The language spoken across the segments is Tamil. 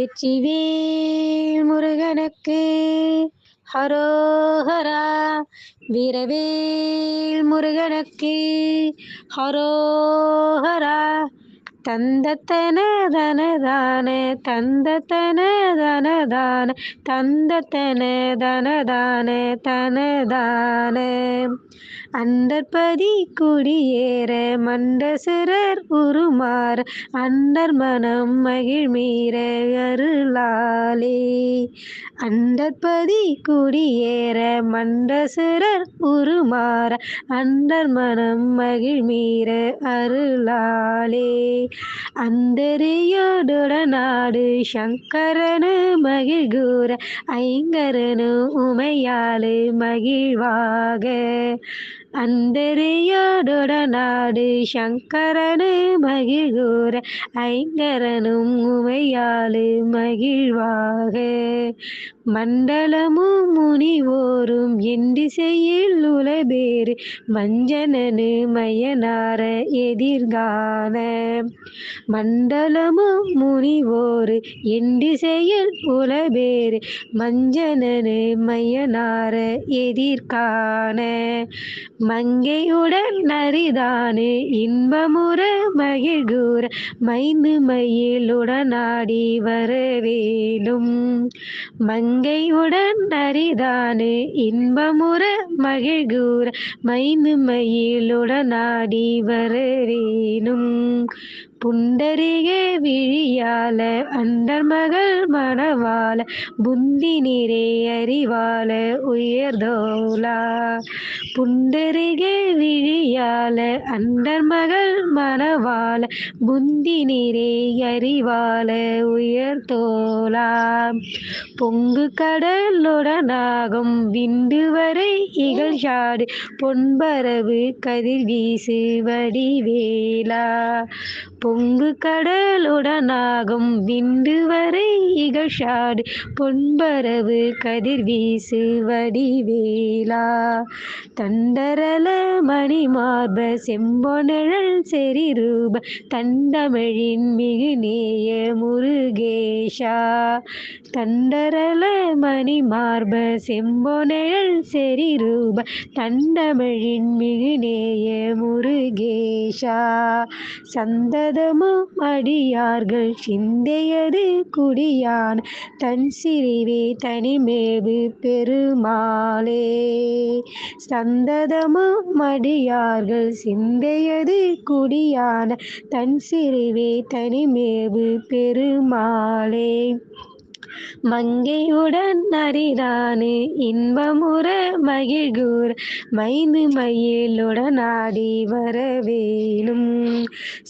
வெற்றிவேல் முருகனுக்கு. ஹரோஹரா. வீரவேல் முருகனுக்கு. ஹரோஹரா. தந்தத்தன தனதான தந்தத்தன தனதான தந்தத்தன தனதான தனதான. அண்டற்பதி குடியேற மண்டசரர் உருமார் அண்டர் மனம் மகிழ்மீர அருளாலே. அண்டற்பதி குடியேற மண்டசரர் உருமாற அண்டர் மனம் மகிழ்மீர அருளாலே. அந்தரியோடுடனாடு சங்கரனு மகிழ்கூர ஐங்கரனு உமையாளு மகிழ்வாக அந்தரியோடுடனாடு சங்கரனு மகிழ்கூற ஐங்கரனும் உமையாளு மகிழ்வாக. மண்டலமும் முனிவோரும் எண்டிசையில் உலபேறு மஞ்சனனு மயனார எதிர்கான மண்டலமும் முனிவோரு எண்டிசையில் உலபேறு மஞ்சனனு மையனார எதிர்கான மங்கையுடன் நரிதானு இன்பமுற மகிழ்கூற மைந்து மயிலுடனாடி வரவேலும் மங்கையுடன் நரிதானு இன்பமுற மகிழ்கூற மைந்து மயிலுடனாடி வரவேலும் புண்டரிகே விழியால அண்டர் மகள் மணவாள புந்தி நிறை அறிவால உயர்தோலா புண்டரிகே விழியால அண்டர் மகள் மணவாள புந்தி நிறை அறிவால உயர்தோலா பொங்கு கடலுடனாகும் விண்டு வரை இகழ்ச்சாடு பொன்பரவு கதிர் வீசு வடிவேலா பொங்கு கடலுடனாகும் விண்டு வரை இகழ்ச்சாடு பொன்பரவு கதிர் வீசு வடிவேலா. தண்டரல மணிமார்ப செம்பொனழல் செறிரூப. தண்டமிழின் மிகுநேய முருகேஷா. தண்டரல மணிமார்ப செம்பொனழல் செறிரூப. தண்டமிழின் மிகுநேய முருகேஷா. சந்ததமும் அடியார்கள். சிந்தையது குடியான். தன் சிறிவே தனிமேவு பெருமாளே. சந்ததமும் அடியார்கள் சிந்தையது குடியான. தன் சிறிவே தனிமேவு பெருமாளே. மங்கையுடன் நரிதானு இன்பமுற மகிழ்கூர் மைந்து மயிலுடனாடி வரவேலும்.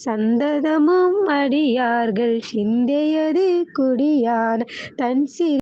சந்ததமும் அடியார்கள் சிந்தையது குடியான தன் சி